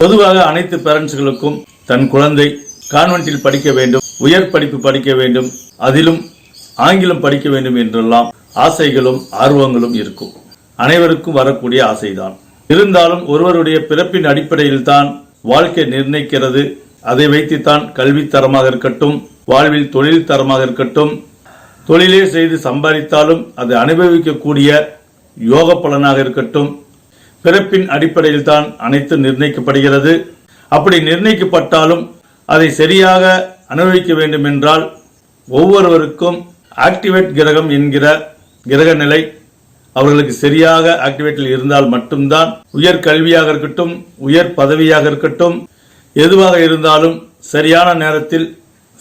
பொதுவாக அனைத்து பேரண்ட்ஸ்களுக்கும் தன் குழந்தை கான்வென்ட்டில் படிக்க வேண்டும் உயர் படிப்பு படிக்க வேண்டும் அதிலும் ஆங்கிலம் படிக்க வேண்டும் என்றெல்லாம் ஆசைகளும் ஆர்வங்களும் இருக்கும். அனைவருக்கும் வரக்கூடிய ஆசைதான். இருந்தாலும் ஒருவருடைய பிறப்பின் அடிப்படையில் தான் வாழ்க்கை நிர்ணயிக்கிறது. அதை வைத்துத்தான் கல்வி தரமாக இருக்கட்டும் வாழ்வில் தொழில் தரமாக இருக்கட்டும் தொழிலே செய்து சம்பாதித்தாலும் அது அனுபவிக்கக்கூடிய யோக பலனாக இருக்கட்டும் பிறப்பின் அடிப்படையில் தான் அனைத்து நிர்ணயிக்கப்படுகிறது. அப்படி நிர்ணயிக்கப்பட்டாலும் அதை சரியாக அனுபவிக்க வேண்டும் என்றால் ஒவ்வொருவருக்கும் ஆக்டிவேட் கிரகம் என்கிற கிரக நிலை அவர்களுக்கு சரியாக ஆக்டிவேட்டில் இருந்தால் மட்டும்தான் உயர் கல்வியாக இருக்கட்டும் உயர் பதவியாக இருக்கட்டும் எதுவாக இருந்தாலும் சரியான நேரத்தில்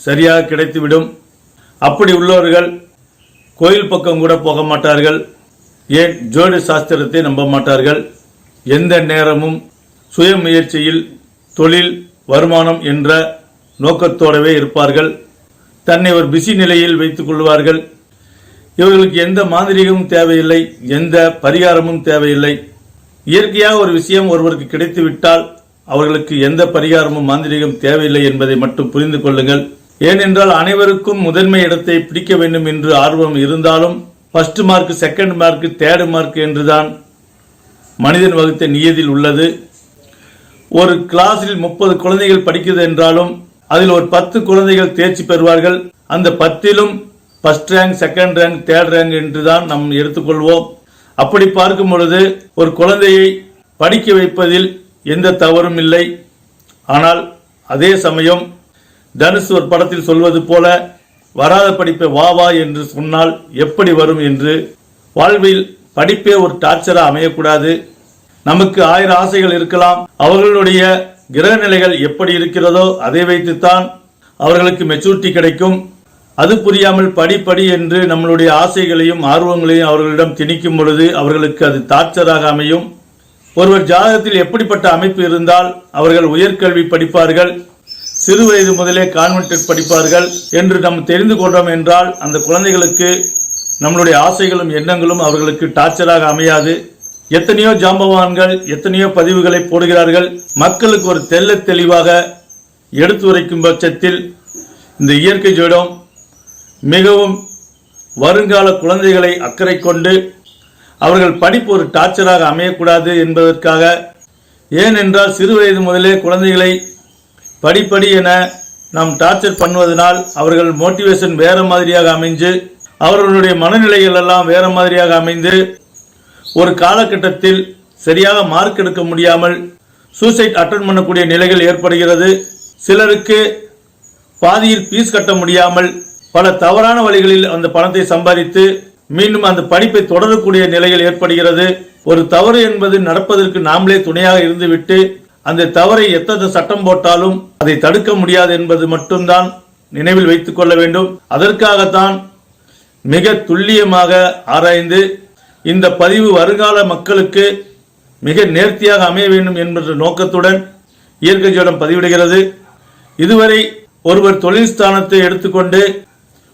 சரியாக கிடைத்துவிடும். அப்படி உள்ளவர்கள் கோயில் பக்கம் கூட போக மாட்டார்கள். ஏன் ஜோடி சாஸ்திரத்தை நம்ப மாட்டார்கள். எந்த நேரமும் சுய முயற்சியில் தொழில் வருமானம் என்ற நோக்கத்தோடவே இருப்பார்கள். தன்னை ஒரு பிஸி நிலையில் வைத்துக் கொள்வார்கள். இவர்களுக்கு எந்த மாந்திரிகமும் தேவையில்லை எந்த பரிகாரமும் தேவையில்லை. இயற்கையாக ஒரு விஷயம் ஒருவருக்கு கிடைத்துவிட்டால் அவர்களுக்கு எந்த பரிகாரமும் மாந்திரிகம் தேவையில்லை என்பதை மட்டும் புரிந்து கொள்ளுங்கள். ஏனென்றால் அனைவருக்கும் முதன்மை இடத்தை பிடிக்க வேண்டும் என்று ஆர்வம் இருந்தாலும் first mark second mark third mark என்றுதான் மனிதன் வகுத்த நியதியில் உள்ளது. ஒரு கிளாஸில் முப்பது குழந்தைகள் படிக்கிறது என்றாலும் அதில் ஒரு பத்து குழந்தைகள் தேர்ச்சி பெறுவார்கள். அந்த பத்திலும் first rank second rank third rank என்று தான் நாம் எடுத்துக்கொள்வோம். அப்படி பார்க்கும் பொழுது ஒரு குழந்தையை படிக்க வைப்பதில் எந்த தவறும் இல்லை. ஆனால் அதே சமயம் தனுஷ் ஒரு படத்தில் சொல்வது போல வராத படிப்பை வா வா என்று சொன்னால் எப்படி வரும் என்று? வாழ்வில் படிப்பே ஒரு டார்ச்சராக அமையக்கூடாது. நமக்கு ஆயிரம் ஆசைகள் இருக்கலாம். அவர்களுடைய கிரக நிலைகள் எப்படி இருக்கிறதோ அதை வைத்துத்தான் அவர்களுக்கு மெச்சூரிட்டி கிடைக்கும். அது புரியாமல் படி படி என்று நம்மளுடைய ஆசைகளையும் ஆர்வங்களையும் அவர்களிடம் திணிக்கும் பொழுது அவர்களுக்கு அது தாட்சராக அமையும். ஒருவர் ஜாதகத்தில் எப்படிப்பட்ட அமைப்பு இருந்தால் அவர்கள் உயர்கல்வி படிப்பார்கள் சிறு வயது முதலே கான்வென்ட் படிப்பார்கள் என்று நாம் தெரிந்து கொண்டோம் என்றால் அந்த குழந்தைகளுக்கு நம்மளுடைய ஆசைகளும் எண்ணங்களும் அவர்களுக்கு டார்ச்சராக அமையாது. எத்தனையோ ஜாம்பவான்கள் எத்தனையோ பதிவுகளை போடுகிறார்கள். மக்களுக்கு ஒரு தெள்ள தெளிவாக எடுத்துரைக்கும் பட்சத்தில் இந்த இயற்கை ஜோடம் மிகவும் வருங்கால குழந்தைகளை அக்கறை கொண்டு அவர்கள் படிப்பு ஒரு டார்ச்சராக அமையக்கூடாது என்பதற்காக ஏனென்றால் சிறு வயது முதலே குழந்தைகளை படிப்படி என நாம் டார்ச்சர் பண்ணுவதனால் அவர்கள் மோட்டிவேஷன் வேற மாதிரியாக அமைஞ்சு அவர்களுடைய மனநிலைகள் எல்லாம் வேற மாதிரியாக அமைந்து ஒரு காலகட்டத்தில் சரியாக மார்க் எடுக்க முடியாமல் சூசைட் அட்டன் பண்ணக்கூடிய நிலைகள் ஏற்படுகிறது. சிலருக்கு பாதியில் பீஸ் கட்ட முடியாமல் பல தவறான வழிகளில் அந்த பணத்தை சம்பாதித்து மீண்டும் அந்த படிப்பை தொடரக்கூடிய நிலைகள் ஏற்படுகிறது. ஒரு தவறு என்பது நடப்பதற்கு நாமளே துணையாக இருந்துவிட்டு அந்த தவறை எத்தனை சட்டம் போட்டாலும் அதை தடுக்க முடியாது என்பது மட்டும்தான் நினைவில் வைத்துக் கொள்ள வேண்டும். அதற்காகத்தான் மிக துல்லியமாக ஆராய்ந்து இந்த பதிவு வருங்கால மக்களுக்கு மிக நேர்த்தியாக அமைய வேண்டும் என்ற நோக்கத்துடன் இயற்கை ஜோடம் பதிவிடுகிறது. இதுவரை ஒருவர் தொழில் ஸ்தானத்தை எடுத்துக்கொண்டு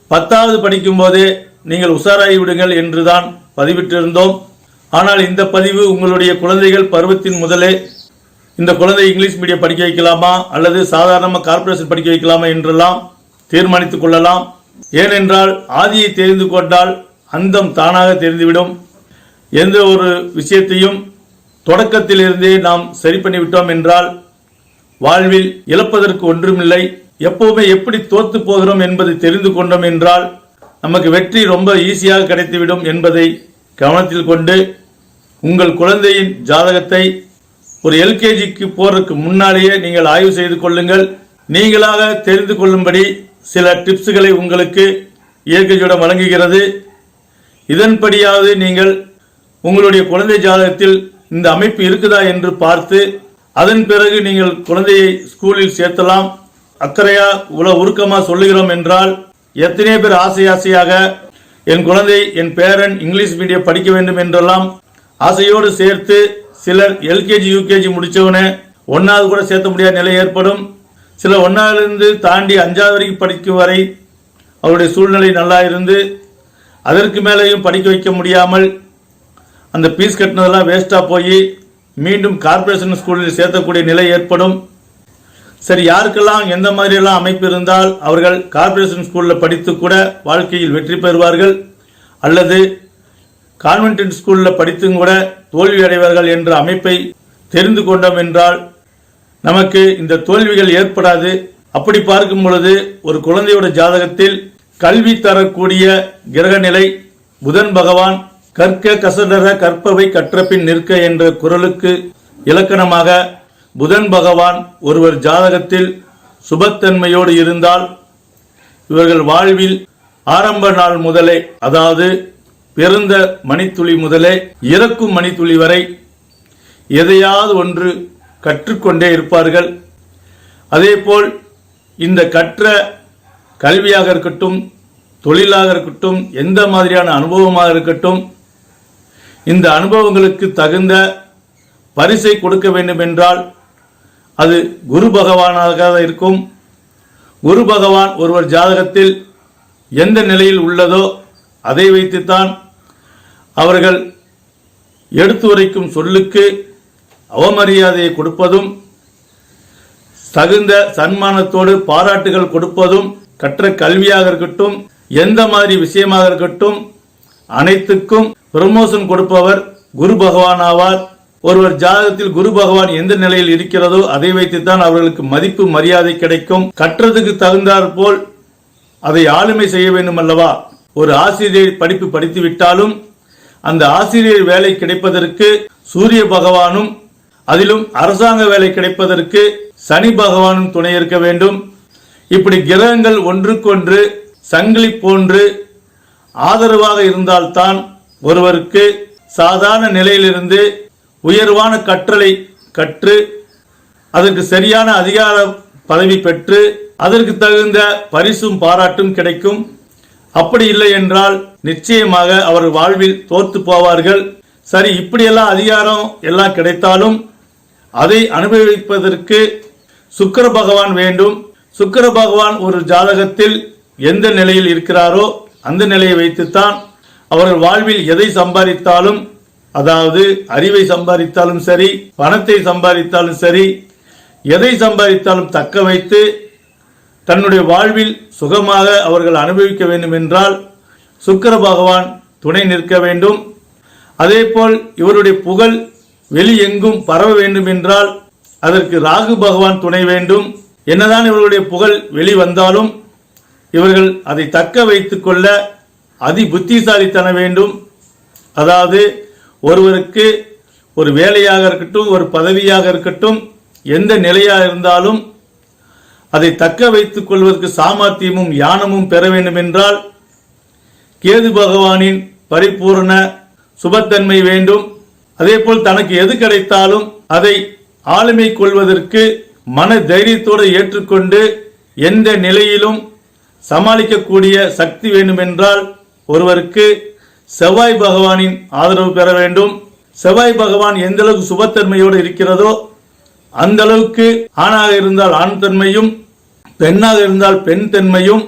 பத்தாவது படிக்கும் போதே நீங்கள் உஷாராகி விடுங்கள் என்றுதான் பதிவிட்டிருந்தோம். ஆனால் இந்த பதிவு உங்களுடைய குழந்தைகள் பருவத்தின் முதலே இந்த குழந்தை இங்கிலீஷ் மீடியம் படிக்க வைக்கலாமா அல்லது சாதாரணமாக கார்ப்பரேஷன் படிக்க வைக்கலாமா என்றெல்லாம் தீர்மானித்துக் கொள்ளலாம். ஏனென்றால் ஆதியை தெரிந்து கொண்டால் அந்தம் தானாக தெரிந்துவிடும். எந்த ஒரு விஷயத்தையும் தொடக்கத்திலிருந்தே நாம் சரி பண்ணிவிட்டோம் என்றால் வாழ்வில் இழப்பதற்கு ஒன்றுமில்லை. எப்பவுமே எப்படி தோத்து போகிறோம் என்பதை தெரிந்து கொண்டோம் என்றால் நமக்கு வெற்றி ரொம்ப ஈஸியாக கிடைத்துவிடும் என்பதை கவனத்தில் கொண்டு உங்கள் குழந்தையின் ஜாதகத்தை ஒரு எல்கேஜிக்கு போறதுக்கு முன்னாலேயே நீங்கள் ஆய்வு செய்து கொள்ளுங்கள். நீங்களாக தெரிந்து கொள்ளும்படி சில டிப்ஸுகளை உங்களுக்கு இயற்கை வழங்குகிறது. இதன்படியாவது நீங்கள் உங்களுடைய குழந்தை ஜாதகத்தில் இந்த அமைப்பு இருக்குதா என்று பார்த்து அதன் பிறகு நீங்கள் குழந்தையை ஸ்கூலில் சேர்த்தலாம். அக்கறையா உல உருக்கமா சொல்லுகிறோம் என்றால் எத்தனை பேர் ஆசை ஆசையாக என் குழந்தை என் பேரன் இங்கிலீஷ் மீடியம் படிக்க வேண்டும் என்றெல்லாம் ஆசையோடு சேர்த்து சிலர் எல்கேஜி யூகேஜி முடித்தவனே ஒன்றாவது கூட சேர்த்த முடியாத நிலை ஏற்படும். சில ஒன்றாவிலிருந்து தாண்டி அஞ்சாவது வரைக்கும் படிக்கும் வரை அவருடைய சூழ்நிலை நல்லா இருந்து அதற்கு மேலேயும் படிக்க வைக்க முடியாமல் அந்த பீஸ் கட்டினதெல்லாம் வேஸ்ட்டாக போய் மீண்டும் கார்ப்பரேஷன் ஸ்கூலில் சேர்த்தக்கூடிய நிலை ஏற்படும். சரி யாருக்கெல்லாம் எந்த மாதிரியெல்லாம் அமைப்பு இருந்தால் அவர்கள் கார்ப்பரேஷன் ஸ்கூலில் படித்து கூட வாழ்க்கையில் வெற்றி பெறுவார்கள். அல்லது கான்வென்ட் ஸ்கூலில் படித்தும் கூட தோல்வி அடைவார்கள் என்ற அமைப்பை தெரிந்து கொண்டோம் என்றால் நமக்கு இந்த தோல்விகள் ஏற்படாது. அப்படி பார்க்கும் பொழுது ஒரு குழந்தையோட ஜாதகத்தில் கல்வி தரக்கூடிய கிரகநிலை புதன் பகவான் கற்க கசடர கற்பவை கற்றபின் நிற்க என்ற குரலுக்கு இலக்கணமாக புதன் பகவான் ஒருவர் ஜாதகத்தில் சுபத்தன்மையோடு இருந்தால் இவர்கள் வாழ்வில் ஆரம்ப நாள் முதலே அதாவது பிறந்த மணித்துளி முதலே இறக்கும் மணித்துளி வரை எதையாவது ஒன்று கற்றுக்கொண்டே இருப்பார்கள். அதேபோல் இந்த கற்ற கல்வியாக இருக்கட்டும் தொழிலாக இருக்கட்டும் எந்த மாதிரியான அனுபவமாக இருக்கட்டும் இந்த அனுபவங்களுக்கு தகுந்த பரிசை கொடுக்க வேண்டும் என்றால் அது குரு பகவானாக இருக்கும். குரு பகவான் ஒருவர் ஜாதகத்தில் எந்த நிலையில் உள்ளதோ அதை வைத்துத்தான் அவர்கள் எடுத்து உரைக்கும் சொல்லுக்கு அவமரியாதையை கொடுப்பதும் தகுந்த சன்மானத்தோடு பாராட்டுகள் கொடுப்பதும் கற்ற கல்வியாக இருக்கட்டும் எந்த மாதிரி விஷயமாக இருக்கட்டும் அனைத்துக்கும் ப்ரமோஷன் கொடுப்பவர் குரு பகவான் ஆவார். ஒருவர் ஜாதகத்தில் குரு பகவான் எந்த நிலையில் இருக்கிறதோ அதை வைத்துத்தான் அவர்களுக்கு மதிப்பு மரியாதை கிடைக்கும். கற்றதுக்கு தகுந்தாற் போல் அதை ஆளுமை செய்ய வேண்டும் அல்லவா? ஒரு ஆசிரியர் படிப்பு படித்து விட்டாலும் அந்த ஆசிரியர் வேலை கிடைப்பதற்கு சூரிய பகவானும் அதிலும் அரசாங்க வேலை கிடைப்பதற்கு சனி பகவானும் துணை இருக்க வேண்டும். இப்படி கிரகங்கள் ஒன்றுக்கொன்று சங்கிலி போன்று ஆதரவாக இருந்தால்தான் ஒருவருக்கு சாதாரண நிலையிலிருந்து உயர்வான கற்றலை கற்று அதற்கு சரியான அதிகார பதவி பெற்று அதற்கு தகுந்த பரிசும் பாராட்டும் கிடைக்கும். அப்படி இல்லை என்றால் நிச்சயமாக அவர் வாழ்வில் தோற்று போவார்கள். சரி இப்படியெல்லாம் அதிகாரம் எல்லாம் கிடைத்தாலும் அதை அனுபவிப்பதற்கு சுக்கர பகவான் வேண்டும். சுக்கர பகவான் ஒரு ஜாதகத்தில் எந்த நிலையில் இருக்கிறாரோ அந்த நிலையை வைத்துத்தான் அவர்கள் வாழ்வில் எதை சம்பாதித்தாலும் அதாவது அறிவை சம்பாதித்தாலும் சரி பணத்தை சம்பாதித்தாலும் சரி எதை சம்பாதித்தாலும் தக்க வைத்து தன்னுடைய வாழ்வில் சுகமாக அவர்கள் அனுபவிக்க வேண்டும் என்றால் சுக்கர பகவான் துணை நிற்க வேண்டும். அதேபோல் இவருடைய புகழ் வெளி எங்கும் பரவ வேண்டும் என்றால் அதற்கு ராகு பகவான் துணை வேண்டும். என்னதான் இவர்களுடைய புகழ் வெளி வந்தாலும் இவர்கள் அதை தக்க வைத்துக்கொள்ள அதி புத்திசாலித்தன வேண்டும். அதாவது ஒருவருக்கு ஒரு வேலையாக இருக்கட்டும் ஒரு பதவியாக இருக்கட்டும் எந்த நிலையாக இருந்தாலும் அதை தக்க வைத்துக் கொள்வதற்கு சாமர்த்தியமும் ஞானமும் பெற வேண்டும் என்றால் கேது பகவானின் பரிபூர்ண சுபத்தன்மை வேண்டும். அதேபோல் தனக்கு எது கிடைத்தாலும் அதை ஆளுமை கொள்வதற்கு மன தைரியத்தோடு ஏற்றுக்கொண்டு எந்த நிலையிலும் சமாளிக்கக்கூடிய சக்தி வேண்டுமென்றால் என்றால் ஒருவருக்கு செவ்வாய் பகவானின் ஆதரவு பெற வேண்டும். செவ்வாய் பகவான் எந்த அளவுக்கு சுபத்தன்மையோடு இருக்கிறதோ அந்த அளவுக்கு ஆணாக இருந்தால் ஆண் தன்மையும் பெண்ணாக இருந்தால் பெண் தன்மையும்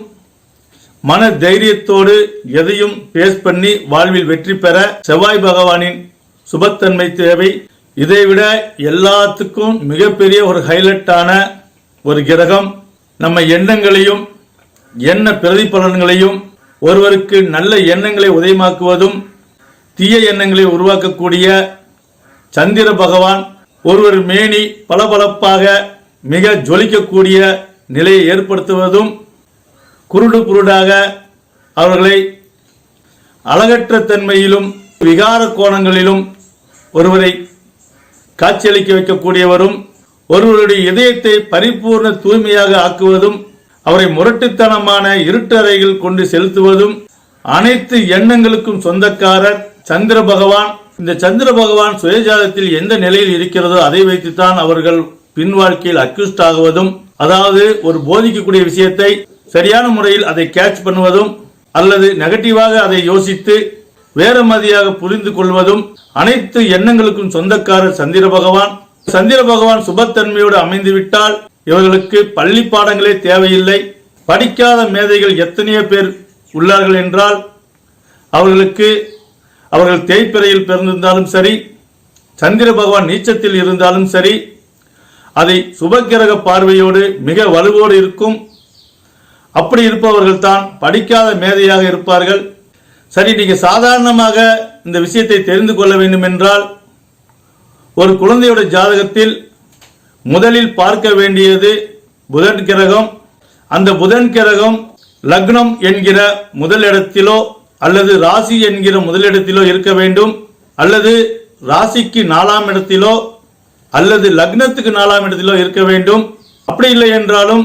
மன தைரியத்தோடு எதையும் பேஸ் பண்ணி வாழ்வில் வெற்றி பெற செவ்வாய் பகவானின் சுபத்தன்மை தேவை. இதைவிட எல்லாத்துக்கும் மிகப்பெரிய ஒரு ஹைலைட்டான ஒரு கிரகம் நம்ம எண்ணங்களையும் எண்ண பிரதிபலன்களையும் ஒருவருக்கு நல்ல எண்ணங்களை உதயமாக்குவதும் தீய எண்ணங்களை உருவாக்கக்கூடிய சந்திர பகவான் ஒருவர் மேனி பளபளப்பாக மிக ஜொலிக்கக்கூடிய நிலையை ஏற்படுத்துவதும் குருடு குருடாக அவர்களை அழகற்ற தன்மையிலும் விகார கோணங்களிலும் ஒருவரை காட்சியளிக்க வைக்கக்கூடியவரும் ஒருவருடைய இதயத்தை பரிபூர்ண தூய்மையாக ஆக்குவதும் அவரை முரட்டுத்தனமான இருட்டறையில் கொண்டு செலுத்துவதும் அனைத்து எண்ணங்களுக்கும் சொந்தக்காரர் சந்திர பகவான். இந்த சந்திர பகவான் சுயஜாதத்தில் எந்த நிலையில் இருக்கிறதோ அதை வைத்துத்தான் அவர்கள் பின் வாழ்க்கையில் அக்யூஸ்ட் ஆகுவதும் அதாவது ஒரு போதிக்கக்கூடிய விஷயத்தை சரியான முறையில் அதை கேட்ச் பண்ணுவதும் அல்லது நெகட்டிவாக அதை யோசித்து வேற மாதிரியாக புரிந்து கொள்வதும் அனைத்து எண்ணங்களுக்கும் சொந்தக்காரர் சந்திர பகவான். சந்திர பகவான் சுபத்தன்மையோடு அமைந்து விட்டால் இவர்களுக்கு பள்ளி பாடங்களே தேவையில்லை. படிக்காத மேதைகள் எத்தனையோ பேர் உள்ளார்கள் என்றால் அவர்களுக்கு அவர்கள் தேய்ப்பிறையில் பிறந்திருந்தாலும் சரி சந்திர பகவான் நீச்சத்தில் இருந்தாலும் சரி அதை சுபக்கிரக பார்வையோடு மிக வலுவோடு இருக்கும். அப்படி இருப்பவர்கள் தான் படிக்காத மேதையாக இருப்பார்கள். சரி நீங்கள் சாதாரணமாக இந்த விஷயத்தை தெரிந்து கொள்ள வேண்டும் என்றால் ஒரு குழந்தையோட ஜாதகத்தில் முதலில் பார்க்க வேண்டியது புதன் கிரகம். அந்த புதன் கிரகம் லக்னம் என்கிற முதலிடத்திலோ அல்லது ராசி என்கிற முதலிடத்திலோ இருக்க வேண்டும். அல்லது ராசிக்கு நாலாம் இடத்திலோ அல்லது லக்னத்துக்கு நாலாம் இடத்திலோ இருக்க வேண்டும். அப்படி இல்லை என்றாலும்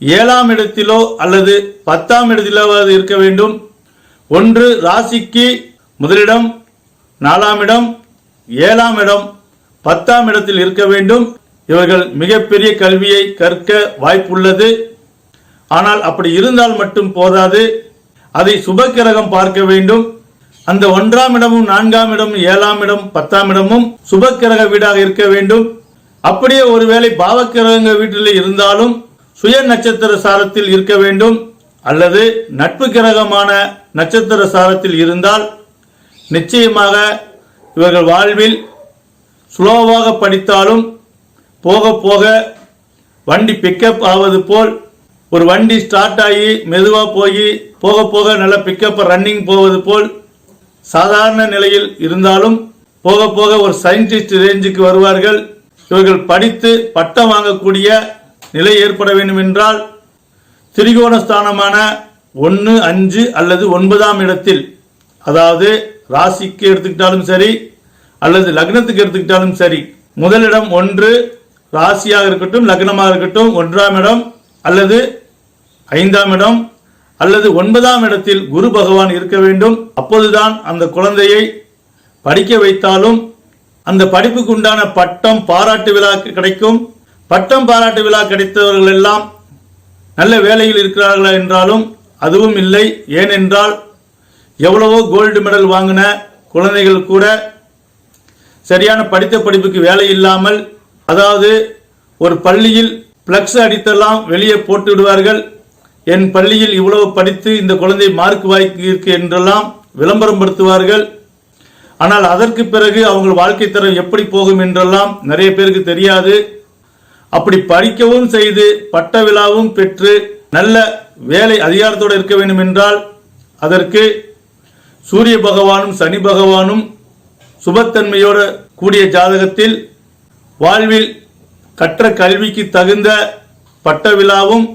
ஏழாம் இடத்திலோ அல்லது பத்தாம் இடத்திலோவாவது இருக்க வேண்டும். ஒன்று ராசிக்கு முதலிடம் நாலாம் இடம் ஏழாம் இடம் பத்தாம் இடத்தில் இருக்க வேண்டும். இவர்கள் மிகப்பெரிய கல்வியை கற்க வாய்ப்புள்ளது. ஆனால் அப்படி இருந்தால் மட்டும் போதாது. அதை சுபக்கிரகம் பார்க்க வேண்டும். அந்த ஒன்றாம் இடமும் நான்காம் இடமும் ஏழாம் இடம் பத்தாம் இடமும் சுபக்கிரக வீடாக இருக்க வேண்டும். அப்படியே ஒருவேளை பாவக்கிரகங்க வீட்டில் இருந்தாலும் சுய நட்சத்திர சாரத்தில் இருக்க வேண்டும். அல்லது நட்பு கிரகமான நட்சத்திர சாரத்தில் இருந்தால் நிச்சயமாக இவர்கள் வாழ்வில் ஸ்லோவாக படித்தாலும் போக போக வண்டி பிக்கப் ஆவது போல் ஒரு வண்டி ஸ்டார்ட் ஆகி மெதுவாக போய் போக போக நல்லா பிக்கப் ரன்னிங் போவது போல் சாதாரண நிலையில் இருந்தாலும் போக போக ஒரு சயின்டிஸ்ட் ரேஞ்சுக்கு வருவார்கள். இவர்கள் படித்து பட்டம் வாங்கக்கூடிய நிலை ஏற்பட வேண்டும் என்றால் திரிகோண ஸ்தானமான ஒன்று அஞ்சு அல்லது ஒன்பதாம் இடத்தில் அதாவது ராசிக்கு எடுத்துக்கிட்டாலும் சரி அல்லது லக்னத்துக்கு எடுத்துக்கிட்டாலும் சரி முதலிடம் ஒன்று ராசியாக இருக்கட்டும் லக்னமாக இருக்கட்டும் ஒன்றாம் இடம் அல்லது ஐந்தாம் இடம் அல்லது ஒன்பதாம் இடத்தில் குரு பகவான் இருக்க வேண்டும். அப்போதுதான் அந்த குழந்தையை படிக்க வைத்தாலும் அந்த படிப்புக்கு உண்டான பட்டம் பாராட்டு விழா கிடைக்கும். பட்டம் பாராட்டு விழா கிடைத்தவர்கள் எல்லாம் நல்ல வேலையில் இருக்கிறார்களா என்றாலும் அதுவும் இல்லை. ஏனென்றால் எவ்வளவோ கோல்டு மெடல் வாங்கின குழந்தைகள் கூட சரியான படித்த படிப்புக்கு வேலை இல்லாமல் அதாவது ஒரு பள்ளியில் பிளக்ஸ் அடித்தெல்லாம் வெளியே போட்டு விடுவார்கள். என் பள்ளியில் இவ்வளவு படித்து இந்த குழந்தை மார்க் வாய்க்கு என்றெல்லாம் விளம்பரம் படுத்துவார்கள். ஆனால் அதற்கு பிறகு அவங்க வாழ்க்கை தரம் எப்படி போகும் என்றெல்லாம் நிறைய பேருக்கு தெரியாது. அப்படி படிக்கவும் செய்து பட்ட விழாவும் பெற்று நல்ல வேலை அதிகாரத்தோடு இருக்க வேண்டும் என்றால் அதற்கு சூரிய பகவானும் சனி பகவானும் சுபத்தன்மையோடு கூடிய ஜாதகத்தில் வாழ்வில் கற்ற கல்விக்கு தகுந்த பட்ட விழாவும்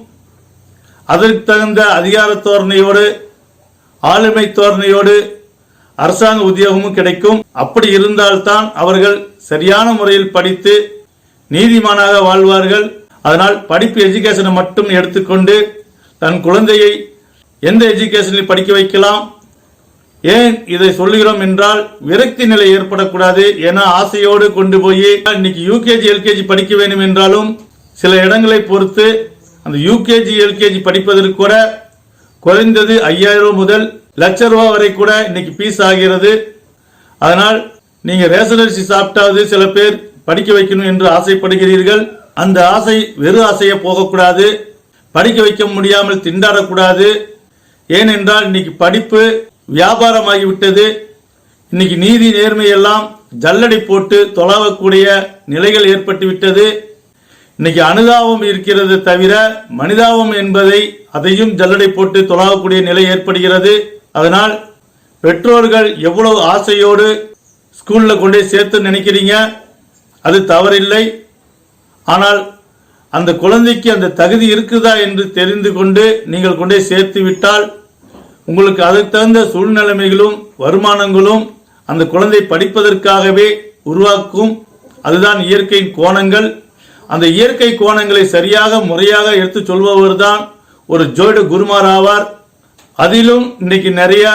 அதற்கு தகுந்த அதிகார தோரணையோடு ஆளுமை தோரணையோடு அரசாங்க உத்தியோகமும் கிடைக்கும். அப்படி இருந்தால்தான் அவர்கள் சரியான முறையில் படித்து நீதிமானாக வாழ்வார்கள். அதனால் படிப்பு எஜுகேஷனை மட்டும் எடுத்துக்கொண்டு தன் குழந்தையை எந்த எஜுகேஷனில் படிக்க வைக்கலாம்? ஏன் இதை சொல்லுகிறோம் என்றால் விரக்தி நிலை ஏற்படக்கூடாது என ஆசையோடு கொண்டு போய் இன்னைக்கு யூகேஜி எல்கேஜி படிக்க வேண்டும் என்றாலும் சில இடங்களை பொறுத்து அந்த யூகேஜி எல்கேஜி படிப்பதற்கு கூட குறைந்தது ஐயாயிரம் முதல் லட்ச ரூபா வரை கூட இன்னைக்கு பீஸ் ஆகிறது. அதனால் நீங்க ரேஷன் அரிசி சாப்பிட்டாவது சில பேர் படிக்க வைக்கணும் என்று ஆசைப்படுகிறீர்கள். அந்த ஆசை வெறும் ஆசையை போகக்கூடாது. படிக்க வைக்க முடியாமல் திண்டாடக்கூடாது. ஏனென்றால் இன்னைக்கு படிப்பு வியாபாரமாகிவிட்டது. இன்னைக்கு நீதி நேர்மை எல்லாம் ஜல்லடை போட்டு தொலாவக்கூடிய நிலைகள் ஏற்பட்டுவிட்டது. இன்னைக்கு அனுதாபம் இருக்கிறது தவிர மனிதாபம் என்பதை அதையும் ஜல்லடை போட்டு தொலாவக்கூடிய நிலை ஏற்படுகிறது. அதனால் பெற்றோர்கள் எவ்வளவு ஆசையோடு ஸ்கூலில் கொண்டு போய் சேர்த்து நினைக்கிறீங்க? அது தவறில்லை. ஆனால் அந்த குழந்தைக்கு அந்த தகுதி இருக்குதா என்று தெரிந்து கொண்டு நீங்கள் கொண்டே சேர்த்து விட்டால் உங்களுக்கு அதற்கு தகுந்த சூழ்நிலைமைகளும் வருமானங்களும் அந்த குழந்தை படிப்பதற்காகவே உருவாக்கும் அதுதான் இயற்கையின் கோணங்கள். அந்த இயற்கை கோணங்களை சரியாக முறையாக எடுத்து சொல்பவர் தான் ஒரு ஜோயிட குருமார் ஆவார். அதிலும் இன்னைக்கு நிறைய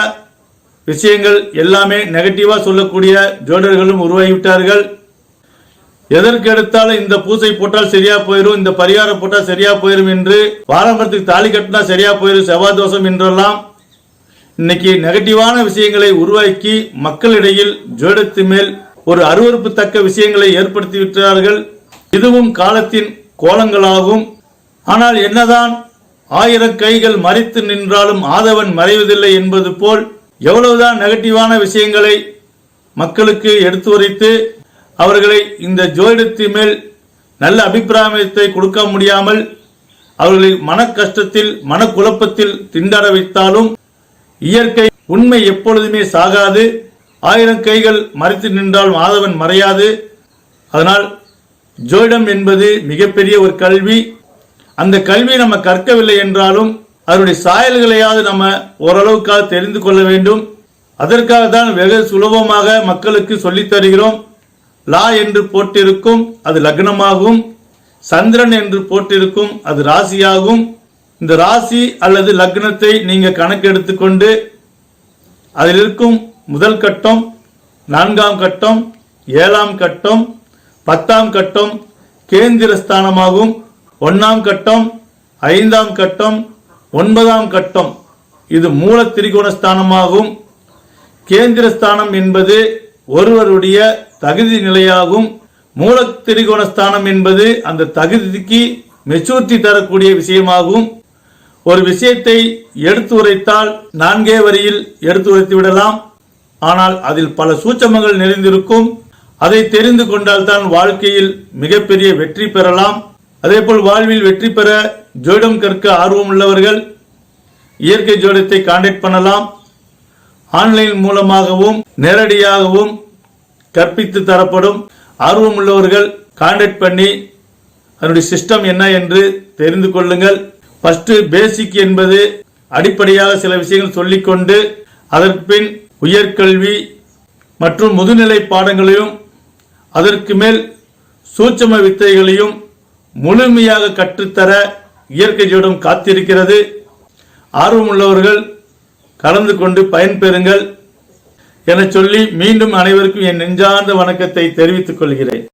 விஷயங்கள் எல்லாமே நெகட்டிவாக சொல்லக்கூடிய ஜோடர்களும் உருவாகிவிட்டார்கள். எதற்கு எடுத்தாலும் இந்த பூசை போட்டால் சரியா போயிடும் இந்த பரிகாரம் போட்டால் சரியா போயிடும் என்று பாரம்பரியத்துக்கு தாலி கட்டினா சரியா போயிடும் செவ்வாய் தோஷம் என்றெல்லாம் இன்னைக்கு நெகட்டிவான விஷயங்களை உருவாக்கி மக்களிடையில் ஜோடத்து மேல் ஒரு அருவருப்பு தக்க விஷயங்களை ஏற்படுத்தி விட்டார்கள். இதுவும் காலத்தின் கோலங்களாகும். ஆனால் என்னதான் ஆயிரம் கைகள் மறைத்து நின்றாலும் ஆதவன் மறைவதில்லை என்பது போல் எவ்வளவுதான் நெகட்டிவான விஷயங்களை மக்களுக்கு எடுத்து உரைத்து அவர்களை இந்த ஜோதிடத்து மேல் நல்ல அபிப்பிராயத்தை கொடுக்க முடியாமல் அவர்களை மன கஷ்டத்தில் மனக்குழப்பத்தில் திண்டாட வைத்தாலும் இயற்கை உண்மை எப்பொழுதுமே சாகாது. ஆயிரம் கைகள் மறைத்து நின்றால் மாதவன் மறையாது. அதனால் ஜோயிடம் என்பது மிகப்பெரிய ஒரு கல்வி. அந்த கல்வியை நம்ம கற்கவில்லை என்றாலும் அதனுடைய சாயல்களையாவது நம்ம ஓரளவுக்காக தெரிந்து கொள்ள வேண்டும். அதற்காக தான் வெகு சுலபமாக மக்களுக்கு சொல்லித் தருகிறோம். லா என்று போட்டிருக்கும் அது லக்னமாகும். சந்திரன் என்று போட்டிருக்கும் அது ராசியாகும். இந்த ராசி அல்லது லக்னத்தை நீங்க கணக்கெடுத்துக்கொண்டு அதில் இருக்கும் முதல் கட்டம் நான்காம் கட்டம் ஏழாம் கட்டம் பத்தாம் கட்டம் கேந்திர ஸ்தானமாகும். ஒன்னாம் கட்டம் ஐந்தாம் கட்டம் ஒன்பதாம் கட்டம். இது மூல திரிகோண ஸ்தானமாகும். கேந்திர ஸ்தானம் என்பது ஒருவருடைய தகுதி நிலையாகும். மூல திரிகோண ஸ்தானம் என்பது அந்த தகுதிக்கு மெச்சூரிட்டி தரக்கூடிய விஷயமாகும். ஒரு விஷயத்தை எடுத்து உரைத்தால் நான்கே வரியில் எடுத்து உரைத்து விடலாம். ஆனால் அதில் பல சூட்சமங்கள் நிறைந்திருக்கும். அதை தெரிந்து கொண்டால் தான் வாழ்க்கையில் மிகப்பெரிய வெற்றி பெறலாம். அதேபோல் வாழ்வில் வெற்றி பெற ஜோடம் கற்க ஆர்வம் உள்ளவர்கள் இயற்கை ஜோடத்தை கான்டாக்ட் பண்ணலாம். ஆன்லைன் மூலமாகவும் நேரடியாகவும் கற்பித்து தரப்படும். ஆர்வம் உள்ளவர்கள் கான்டாக்ட் பண்ணி அதனுடைய சிஸ்டம் என்ன என்று தெரிந்து கொள்ளுங்கள். ஃபர்ஸ்ட் பேசிக் என்பது அடிப்படையாக சில விஷயங்கள் சொல்லிக்கொண்டு அதற்கு பின் உயர்கல்வி மற்றும் முதுநிலை பாடங்களையும் அதற்கு மேல் சூட்சம வித்தைகளையும் முழுமையாக கற்றுத்தர இயற்கையோடும் காத்திருக்கிறது. ஆர்வமுள்ளவர்கள் கலந்து கொண்டு பயன்பெறுங்கள் என சொல்லி மீண்டும் அனைவருக்கும் என் நெஞ்சார்ந்த வணக்கத்தை தெரிவித்துக் கொள்கிறேன்.